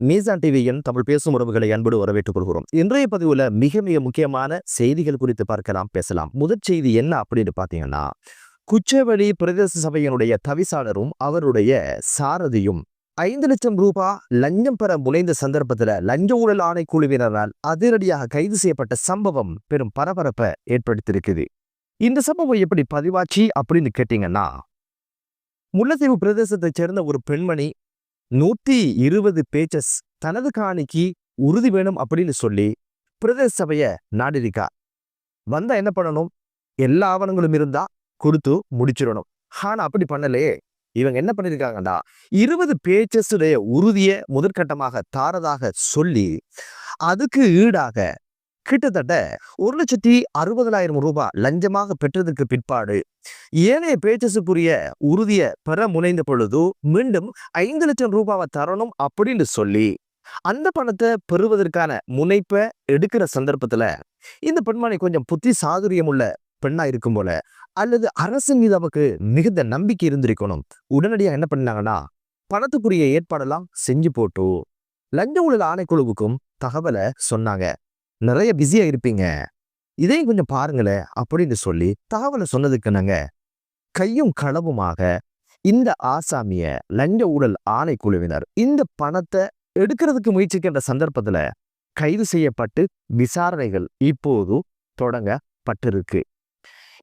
மீசான் டிவியின் தமிழ் பேசும் உறவுகளை அன்போடு வரவேற்றுக் கொள்கிறோம். இன்றைய பதிவுல மிக மிக முக்கியமான செய்திகள் குறித்து பார்க்கலாம் பேசலாம். முதற் செய்தி என்ன அப்படின்னு பாத்தீங்கன்னா குச்சவெளி பிரதேச சபையினுடைய தவிசாளரும் அவருடைய சாரதியும் ஐந்து லட்சம் ரூபாய் லஞ்சம் பெற முனைந்த சந்தர்ப்பத்துல லஞ்ச ஊழல் ஆணைக்குழுவினரால் அதிரடியாக கைது செய்யப்பட்ட சம்பவம் பெரும் பரபரப்பை ஏற்படுத்தியிருக்குது. இந்த சம்பவம் எப்படி பதிவாச்சு அப்படின்னு கேட்டீங்கன்னா முல்லைத்தீவு பிரதேசத்தைச் சேர்ந்த ஒரு பெண்மணி நூத்தி இருபது பேச்சஸ் தனது காணிக்கு உறுதி வேணும் அப்படின்னு சொல்லி பிரதேச சபைய நாடிருக்கா வந்தா என்ன பண்ணணும்? எல்லா ஆவணங்களும் இருந்தா கொடுத்து முடிச்சிடணும். ஆனா அப்படி பண்ணலையே. இவங்க என்ன பண்ணிருக்காங்கடா இருபது பேஜஸுடைய உறுதியை முதற்கட்டமாக தாரதாக சொல்லி அதுக்கு ஈடாக கிட்டத்தட்ட ஒரு லட்சத்தி அறுபதாயிரம் ரூபாய் லஞ்சமாக பெற்றதற்கு பிற்பாடு ஏனைய பேச்சஸுக்குரிய உறுதிய பெற முனைந்த பொழுது மீண்டும் ஐந்து லட்சம் ரூபாவை தரணும் அப்படின்னு சொல்லி அந்த பணத்தை பெறுவதற்கான முனைப்பை எடுக்கிற சந்தர்ப்பத்துல இந்த பெண்மணி கொஞ்சம் புத்தி சாதுரியம் உள்ள பெண்ணா இருக்கும் போல அல்லது அரசு மீது அவருக்கு மிகுந்த நம்பிக்கை இருந்திருக்கணும். உடனடியாக என்ன பண்ணாங்கன்னா பணத்துக்குரிய ஏற்பாடெல்லாம் செஞ்சு போட்டு லஞ்ச ஊழல் ஆணைக்குழுவுக்கும் தகவலை சொன்னாங்க. நிறைய பிஸியா இருப்பீங்க. இதையும் கொஞ்சம் பாருங்களேன் அப்படின்னு சொல்லி தகவலை சொன்னதுக்கு நாங்கள் கையும் களவுமாக இந்த ஆசாமிய லஞ்ச ஊழல் ஆணைக்குழுவினர் இந்த பணத்தை எடுக்கிறதுக்கு முயற்சிக்கின்ற சந்தர்ப்பத்துல கைது செய்யப்பட்டு விசாரணைகள் இப்போது தொடங்கப்பட்டிருக்கு.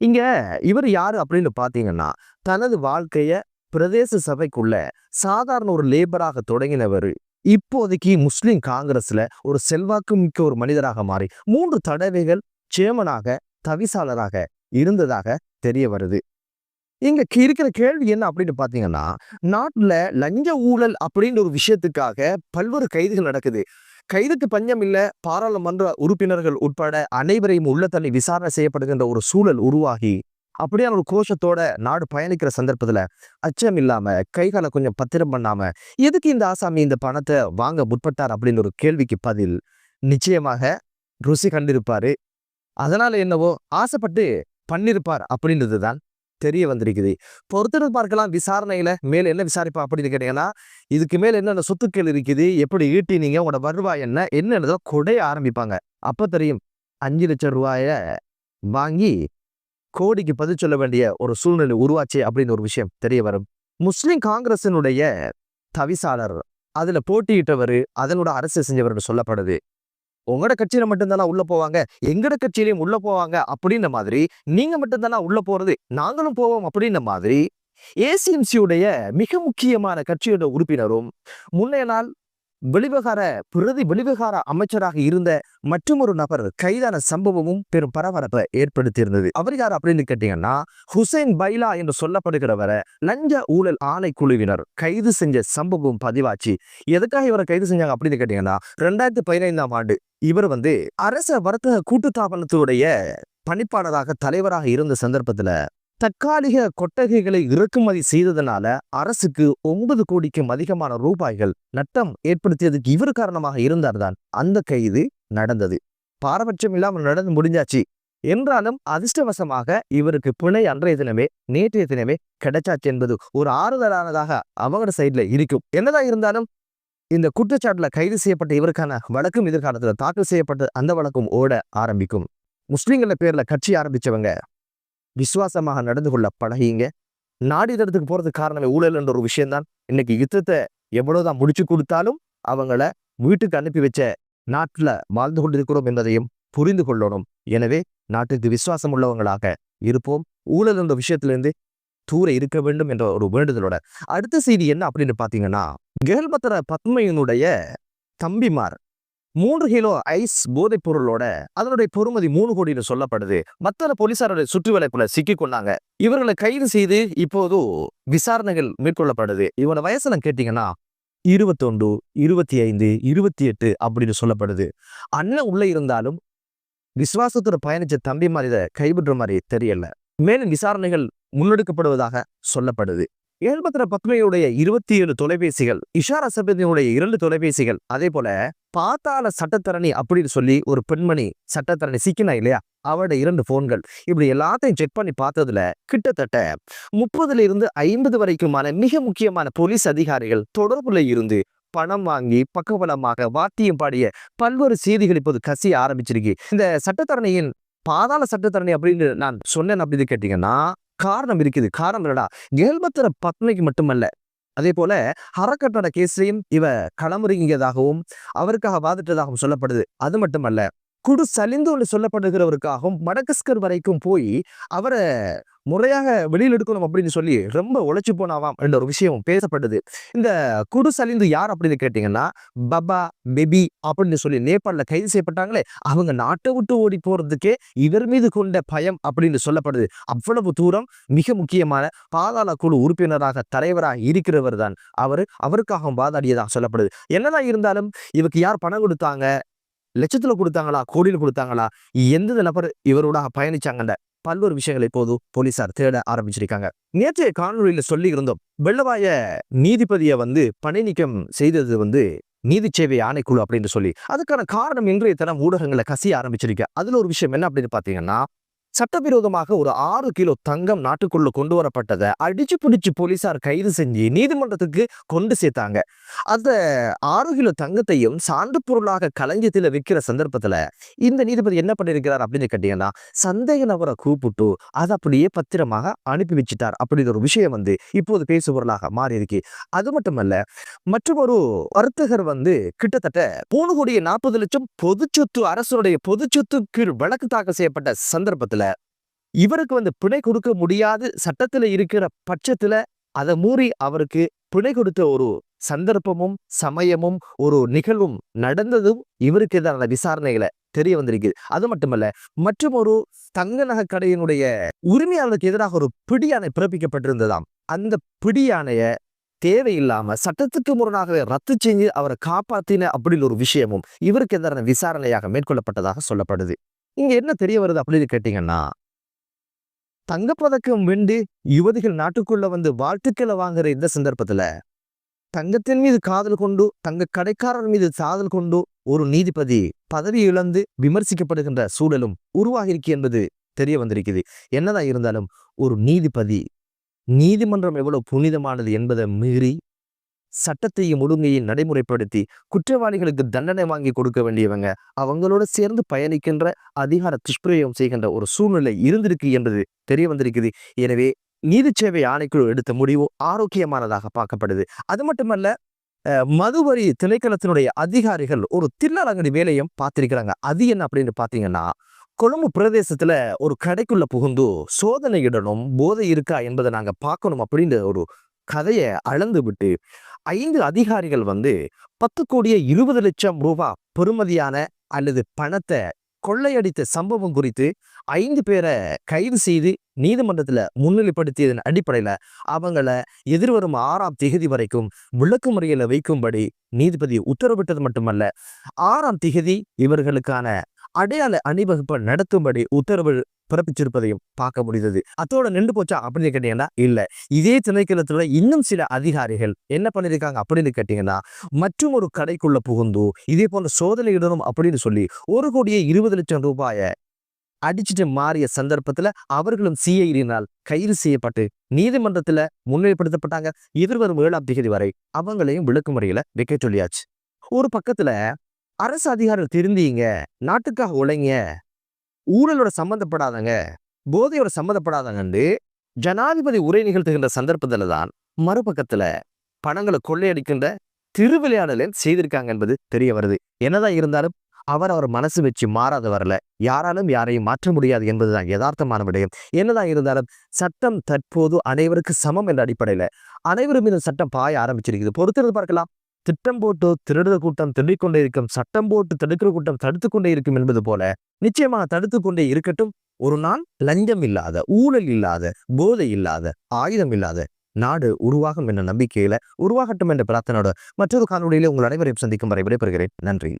இங்க இவர் யாரு அப்படின்னு பாத்தீங்கன்னா தனது வாழ்க்கைய பிரதேச சபைக்குள்ள சாதாரண ஒரு லேபராக தொடங்கினவர் இப்போதைக்கு முஸ்லிம் காங்கிரஸ்ல ஒரு செல்வாக்கு மிக்க ஒரு மனிதராக மாறி மூன்று தடவைகள் சேமனாக தவிசாளராக இருந்ததாக தெரிய வருது. இங்க இருக்கிற கேள்வி என்ன அப்படின்னு பாத்தீங்கன்னா நாட்டுல லஞ்ச ஊழல் அப்படின்ற ஒரு விஷயத்துக்காக பல்வேறு கைதுகள் நடக்குது. கைதுக்கு பஞ்சம் இல்ல பாராளுமன்ற உறுப்பினர்கள் உட்பட அனைவரையும் உள்ள தள்ளி விசாரணை செய்யப்படுகின்ற ஒரு சூழல் உருவாகி அப்படியான ஒரு கோஷத்தோட நாடு பயணிக்கிற சந்தர்ப்பத்துல அச்சம் இல்லாமல் கைகால கொஞ்சம் பத்திரம் பண்ணாம எதுக்கு இந்த ஆசாமி இந்த பணத்தை வாங்க முற்பட்டார் அப்படின்னு ஒரு கேள்விக்கு பதில் நிச்சயமாக ருசி கண்டிருப்பாரு. அதனால என்னவோ ஆசைப்பட்டு பண்ணியிருப்பார் அப்படின்றது தான் தெரிய வந்திருக்குது. பொறுத்திருந்து பார்க்கலாம் விசாரணையில மேல் என்ன விசாரிப்பா அப்படின்னு கேட்டீங்கன்னா இதுக்கு மேல் என்னென்ன சொத்துக்கள் இருக்குது எப்படி ஈட்டினீங்க உங்களோட வருவாய் என்ன என்னென்னதோ கொடைய ஆரம்பிப்பாங்க. அப்போ தெரியும் அஞ்சு லட்சம் ரூபாய வாங்கி கோடிக்கு பதில் சொல்ல வேண்டிய ஒரு சூழ்நிலை உருவாச்சு அப்படின்னு ஒரு விஷயம் தெரிய வரும். முஸ்லிம் காங்கிரசினுடைய தவிசாளர் அதுல போட்டியிட்டவர் அதனோட அரசியல் செஞ்சவர்னு சொல்லப்படுது. உங்களோட கட்சியில மட்டும்தானா உள்ள போவாங்க? எங்கட கட்சியிலையும் உள்ள போவாங்க அப்படின்ன மாதிரி நீங்க மட்டும்தானா உள்ள போறது? நாங்களும் போவோம் அப்படின்ன மாதிரி ஏசிஎம்சியுடைய மிக முக்கியமான கட்சியோட உறுப்பினரும் முன்னைய நாள் வெளிவகார பிரதி வெளிவகார அமைச்சராக இருந்த மற்றொரு நபர் கைதான சம்பவமும் பெரும் பரபரப்பை ஏற்படுத்தியிருந்தது. அவர் யார் அப்படின்னு கேட்டீங்கன்னா ஹுசைன் பைலா என்று சொல்லப்படுகிறவரை லஞ்ச ஊழல் ஆணைக்குழுவினர் கைது செஞ்ச சம்பவம் பதிவாச்சு. எதுக்காக இவரை கைது செஞ்சாங்க அப்படின்னு கேட்டீங்கன்னா ரெண்டாயிரத்தி பதினைந்தாம் ஆண்டு இவர் வந்து அரச வர்த்தக கூட்டுத்தாபனத்துடைய பணிப்பாளராக தலைவராக இருந்த சந்தர்ப்பத்துல தற்காலிக கொட்டகைகளை இறக்குமதி செய்ததனால அரசுக்கு ஒன்பது கோடிக்கும் அதிகமான ரூபாய்கள் நட்டம் ஏற்படுத்தியதுக்கு இவர் காரணமாக இருந்தார்தான். அந்த கைது நடந்தது. பாரபட்சம் இல்லாமல் நடந்து முடிஞ்சாச்சு. என்றாலும் அதிர்ஷ்டவசமாக இவருக்கு பிணை அன்றைய தினமே நேற்றைய தினமே கிடைச்சாச்சு என்பது ஒரு ஆறுதலானதாக அவங்களோட சைட்ல இருக்கும். என்னதான் இருந்தாலும் இந்த குற்றச்சாட்டுல கைது செய்யப்பட்ட இவருக்கான வழக்கும் எதிர்காலத்துல தாக்கல் செய்யப்பட்ட அந்த வழக்கும் ஓட ஆரம்பிக்கும். முஸ்லீம்கள பேர்ல கட்சி ஆரம்பிச்சவங்க விசுவாசமாக நடந்து கொள்ள பழகிங்க. நாடிதரத்துக்கு போறதுக்கு காரணமே ஊழல் என்ற ஒரு விஷயம்தான். இன்னைக்கு யுத்தத்தை எவ்வளோதான் முடிச்சு கொடுத்தாலும் அவங்கள வீட்டுக்கு அனுப்பி வச்ச நாட்டுல வாழ்ந்து கொண்டிருக்கிறோம் என்பதையும் புரிந்து கொள்ளணும். எனவே நாட்டுக்கு விசுவாசம் உள்ளவங்களாக இருப்போம். ஊழல் என்ற விஷயத்திலிருந்து தூர இருக்க வேண்டும் என்ற ஒரு வேண்டுதலோட. அடுத்த செய்தி என்ன அப்படின்னு பாத்தீங்கன்னா கேல்பத்திர பத்மையினுடைய தம்பிமார் மூன்று கிலோ ஐஸ் போதைப் பொருளோட அதனுடைய பொறுமதி மூணு கோடின்னு சொல்லப்படுது. மற்ற போலீசாருடைய சுற்றி வளைப்புல சிக்கி இவர்களை கைது செய்து இப்போது விசாரணைகள் மேற்கொள்ளப்படுது. இவனோட வயசுல கேட்டீங்கன்னா இருபத்தொண்டு இருபத்தி ஐந்து இருபத்தி எட்டு அப்படின்னு சொல்லப்படுது. அண்ணன் உள்ள இருந்தாலும் விசுவாசத்தோட பயணிச்ச தம்பி இதை கைவிடுற மாதிரி தெரியல. மேலும் விசாரணைகள் முன்னெடுக்கப்படுவதாக சொல்லப்படுது. ஏழ்பத்திர பத்மையுடைய இருபத்தி ஏழு தொலைபேசிகள் இஷாரா சபதியினுடைய இரண்டு தொலைபேசிகள் அதே போல பாத்தாள சட்டத்தரணி அப்படின்னு சொல்லி ஒரு பெண்மணி சட்டத்தரணி சிக்கினா இல்லையா? அவட இரண்டு போன்கள் இப்படி எல்லாத்தையும் செக் பண்ணி பார்த்ததுல கிட்டத்தட்ட முப்பதுல இருந்து ஐம்பது வரைக்குமான மிக முக்கியமான போலீஸ் அதிகாரிகள் தொடர்புல இருந்து பணம் வாங்கி பக்கபலமாக வாத்தியம் பாடிய பல்வேறு செய்திகள் இப்போது கசிய ஆரம்பிச்சிருக்கு. இந்த சட்டத்தரணியின் பாதாள சட்டத்தரணி அப்படின்னு நான் சொன்னேன் அப்படின்னு கேட்டீங்கன்னா காரணம் இருக்குது. காரணம் இல்லடா கேள்பத்திர பத்மைக்கு மட்டுமல்ல அதே போல அறக்கட்டண கேஸ்லையும் இவ களமுறங்கியதாகவும் அவருக்காக வாதிட்டதாகவும் சொல்லப்படுது. அது மட்டுமல்ல குடு சலிந்து என்று சொல்லப்படுகிறவருக்காகவும் மடகஸ்கர் வரைக்கும் போய் அவரை முறையாக வெளியில் எடுக்கணும் அப்படின்னு சொல்லி ரொம்ப உழைச்சி போனாவாம் என்ற ஒரு விஷயம் பேசப்பட்டது. இந்த குடு சலிந்து யார் அப்படின்னு கேட்டீங்கன்னா பபா பெபி அப்படின்னு சொல்லி நேபாளில் கைது செய்யப்பட்டாங்களே அவங்க நாட்டை விட்டு ஓடி போகிறதுக்கே இவர் மீது கொண்ட பயம் அப்படின்னு சொல்லப்படுது. அவ்வளவு தூரம் மிக முக்கியமான பாதாள குழு உறுப்பினராக தலைவராக இருக்கிறவர் தான் அவர். அவருக்காகவும் வாதாடியதாக சொல்லப்படுது. என்னதான் இருந்தாலும் இவருக்கு யார் பணம் கொடுத்தாங்க? லட்சத்துல கொடுத்தாங்களா? கோடியில் கொடுத்தாங்களா? எந்த நபர் இவரோட பயணிச்சாங்கன்ற பல்வேறு விஷயங்களை இப்போது போலீசார் தேட ஆரம்பிச்சிருக்காங்க. நேற்றைய காணொலியில் சொல்லி இருந்தோம் வெள்ளவாய நீதிபதியை வந்து பணி நீக்கம் செய்தது வந்து நீதி சேவை ஆணைக்குழு அப்படின்னு சொல்லி. அதுக்கான காரணம் இன்றைய தினம் ஊடகங்களை கசிய ஆரம்பிச்சிருக்க. அதுல ஒரு விஷயம் என்ன அப்படின்னு பாத்தீங்கன்னா சட்டவிரோதமாக ஒரு ஆறு கிலோ தங்கம் நாட்டுக்குள்ள கொண்டு வரப்பட்டதை அடிச்சு பிடிச்சு போலீசார் கைது செஞ்சு நீதிமன்றத்துக்கு கொண்டு சேர்த்தாங்க. அந்த ஆறு கிலோ தங்கத்தையும் சான்று பொருளாக களஞ்சியத்தில் விற்கிற சந்தர்ப்பத்தில் இந்த நீதிபதி என்ன பண்ணியிருக்கிறார் அப்படின்னு கேட்டீங்கன்னா சந்தேக நபரை கூப்பிட்டு அதை அப்படியே பத்திரமாக அனுப்பி வச்சுட்டார் அப்படிங்கிற ஒரு விஷயம் வந்து இப்போது பேசுபொருளாக மாறி இருக்கு. அது மட்டுமல்ல மற்றொரு வர்த்தகர் வந்து கிட்டத்தட்ட மூணு கோடியே நாற்பது லட்சம் பொது சொத்து அரசுடைய பொது கீழ் வழக்கு தாக்கல் செய்யப்பட்ட சந்தர்ப்பத்தில் இவருக்கு வந்து பிணை கொடுக்க முடியாது. சட்டத்துல இருக்கிற பட்சத்துல அதை மூறி அவருக்கு பிணை கொடுத்த ஒரு சந்தர்ப்பமும் சமயமும் ஒரு நிகழ்வும் நடந்ததும் இவருக்கு எதிரான விசாரணைகளை தெரிய வந்திருக்கு. அது மட்டுமல்ல மற்றும் ஒரு தங்க நகை கடையினுடைய உரிமையாளருக்கு எதிராக ஒரு பிடியாணை பிறப்பிக்கப்பட்டிருந்ததாம். அந்த பிடியானைய தேவையில்லாம சட்டத்துக்கு முரணாகவே ரத்து செஞ்சு அவரை காப்பாத்தின அப்படின்னு ஒரு விஷயமும் இவருக்கு எதிரான விசாரணையாக மேற்கொள்ளப்பட்டதாக சொல்லப்படுது. இங்க என்ன தெரிய வருது அப்படின்னு கேட்டீங்கன்னா தங்கப்பதக்கம் வெண்டு யுவதிகள் நாட்டுக்குள்ள வந்து வாழ்த்துக்களை வாங்குற இந்த சந்தர்ப்பத்துல தங்கத்தின் மீது காதல் கொண்டு தங்க கடைக்காரர் மீது சாதல் கொண்டு ஒரு நீதிபதி பதவி இழந்து விமர்சிக்கப்படுகின்ற சூழலும் உருவாகிருக்கு என்பது தெரிய வந்திருக்குது. என்னதான் இருந்தாலும் ஒரு நீதிபதி நீதிமன்றம் எவ்வளவு புனிதமானது என்பதை மீறி சட்டத்தையும் ஒழுங்கையும் நடைமுறைப்படுத்தி குற்றவாளிகளுக்கு தண்டனை வாங்கி கொடுக்க வேண்டியவங்க அவங்களோட சேர்ந்து பயணிக்கின்ற அதிகார துஷ்பிரயோகம் செய்கின்ற ஒரு சூழ்நிலை இருந்திருக்கு என்பது தெரிய வந்திருக்குது. எனவே நீதி சேவை ஆணைக்குழு எடுத்த முடிவு ஆரோக்கியமானதாக பார்க்கப்படுது. அது மட்டுமல்ல மதுவரி திணைக்களத்தினுடைய அதிகாரிகள் ஒரு தில்லலங்கடி வேலையும் பார்த்திருக்கிறாங்க. அது என்ன அப்படின்னு பார்த்தீங்கன்னா கொழும்பு பிரதேசத்துல ஒரு கடைக்குள்ள புகுந்து சோதனையிடணும் போதை இருக்கா என்பதை நாங்க பார்க்கணும் அப்படின்ற ஒரு கதையை அளந்து விட்டு ஐந்து அதிகாரிகள் வந்து பத்து கோடியே இருபது லட்சம் ரூபா பெறுமதியான அல்லது பணத்தை கொள்ளையடித்த சம்பவம் குறித்து ஐந்து பேரை கைது செய்து நீதிமன்றத்தில் முன்னிலைப்படுத்தியதன் அடிப்படையில் அவங்கள எதிர்வரும் ஆறாம் திகதி வரைக்கும் விளக்கு முறையில் வைக்கும்படி நீதிபதி உத்தரவிட்டது மட்டுமல்ல ஆறாம் திகதி இவர்களுக்கான அடையாள அணிவகுப்பை நடத்தும்படி உத்தரவு பிறப்பிச்சிருப்பதையும் பார்க்க முடிந்தது. அத்தோட நின்று போச்சா அப்படின்னு கேட்டீங்கன்னா இல்ல. இதே திணைக்களத்துல இன்னும் சில அதிகாரிகள் என்ன பண்ணிருக்காங்க அப்படின்னு கேட்டீங்கன்னா மற்றும் ஒரு கடைக்குள்ள புகுந்து இதே போன்ற சோதனையிடணும் அப்படின்னு சொல்லி ஒரு கோடியே இருபது லட்சம் ரூபாய அடிச்சுட்டு மாறிய சந்தர்ப்பத்துல அவர்களும் சிஐடியினால் கைது செய்யப்பட்டு நீதிமன்றத்துல முன்னிலைப்படுத்தப்பட்டாங்க. எதிர்வரும் ஏழாம் தேதி வரை அவங்களையும் விளக்குமுறையில வைக்க சொல்லியாச்சு. ஒரு பக்கத்துல அரசு அதிகாரிகள் திருந்திங்க நாட்டுக்காக உழைங்க ஊழலோட சம்மந்தப்படாதங்க போதையோட சம்மந்தப்படாதங்கன்னு ஜனாதிபதி உரை நிகழ்த்துகின்ற சந்தர்ப்பத்துல தான் மறுபக்கத்துல பணங்களை கொள்ளையடிக்கின்ற திருவிளையாடலை செய்திருக்காங்க என்பது தெரிய வருது. என்னதான் இருந்தாலும் அவர் அவர் மனசு வச்சு மாறாத வரல. யாராலும் யாரையும் மாற்ற முடியாது என்பதுதான் யதார்த்தமான விடயம். என்னதான் இருந்தாலும் சட்டம் தற்போது அனைவருக்கு சமம் என்ற அடிப்படையில அனைவரும் இந்த சட்டம் பாய ஆரம்பிச்சிருக்குது. பொறுத்திருந்து பார்க்கலாம். திட்டம் போட்டு திருடுற கூட்டம் திருடிக்கொண்டே இருக்கும் சட்டம் போட்டு தடுக்கிற கூட்டம் தடுத்து கொண்டே இருக்கும் என்பது போல நிச்சயமாக தடுத்து கொண்டே இருக்கட்டும். ஒரு நாள் லஞ்சம் இல்லாத ஊழல் இல்லாத போதை இல்லாத ஆயுதம் இல்லாத நாடு உருவாகும் என்ற நம்பிக்கையில உருவாகட்டும் என்ற பிரார்த்தனோட மற்றொரு காணொலியில உங்கள் அனைவரையும் சந்திக்கும் வரை விடைபெறுகிறேன். நன்றி.